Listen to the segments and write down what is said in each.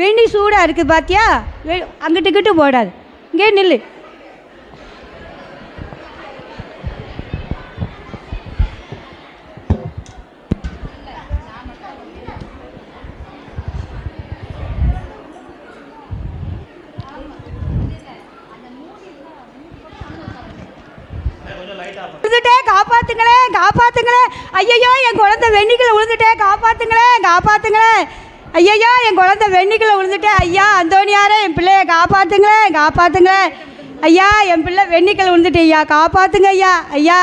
வெண்ணி சூடாக இருக்குது பாத்தியா? வெ அங்கிட்டு கிட்டு போடாது. இங்கே நில்லு. விழுந்துட்டே காப்பாத்துங்களேன் காப்பாத்துங்களே. ஐயையோ என் குழந்தை வெண்ணிக்கல விழுந்துட்டே காப்பாத்துங்களேன் காப்பாத்துங்களேன் ஐயையோ என் குழந்தை வெண்ணிக்கில் விழுந்துட்டேன் ஐயா அந்தோனியாரே என் பிள்ளைய காப்பாற்றுங்களேன் காப்பாற்றுங்களேன் ஐயா என் பிள்ளை வெண்ணிக்கில் விழுந்துட்டு ஐயா காப்பாற்றுங்க ஐயா. ஐயா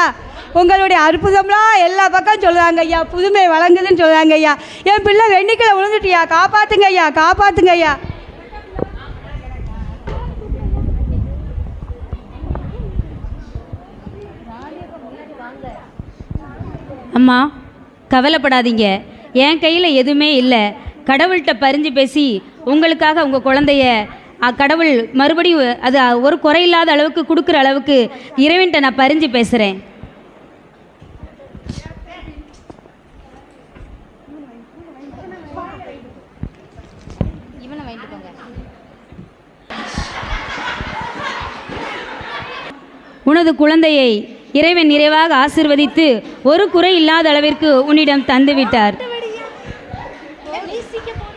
உங்களுடைய அற்புதம்லாம் எல்லா பக்கம் சொல்லுவாங்க ஐயா. புதுமை வழங்குதுன்னு சொல்லுவாங்க ஐயா. என் பிள்ளை வெண்ணிக்கில் விழுந்துட்டியா காப்பாற்றுங்க ஐயா காப்பாற்றுங்க ஐயா. அம்மா கவலைப்படாதீங்க. என் கையில் எதுவுமே இல்லை. கடவுள்கிட்ட பரிஞ்சு பேசி உங்களுக்காக உங்கள் குழந்தைய கடவுள் மறுபடியும் அது ஒரு குறையில்லாத அளவுக்கு கொடுக்குற அளவுக்கு இறைவன்கிட்ட நான் பரிஞ்சு பேசுகிறேன் உனது குழந்தையை இறைவன் நிறைவாக ஆசிர்வதித்து ஒரு குறை இல்லாத அளவிற்கு உன்னிடம் தந்து விட்டார் सी के बोल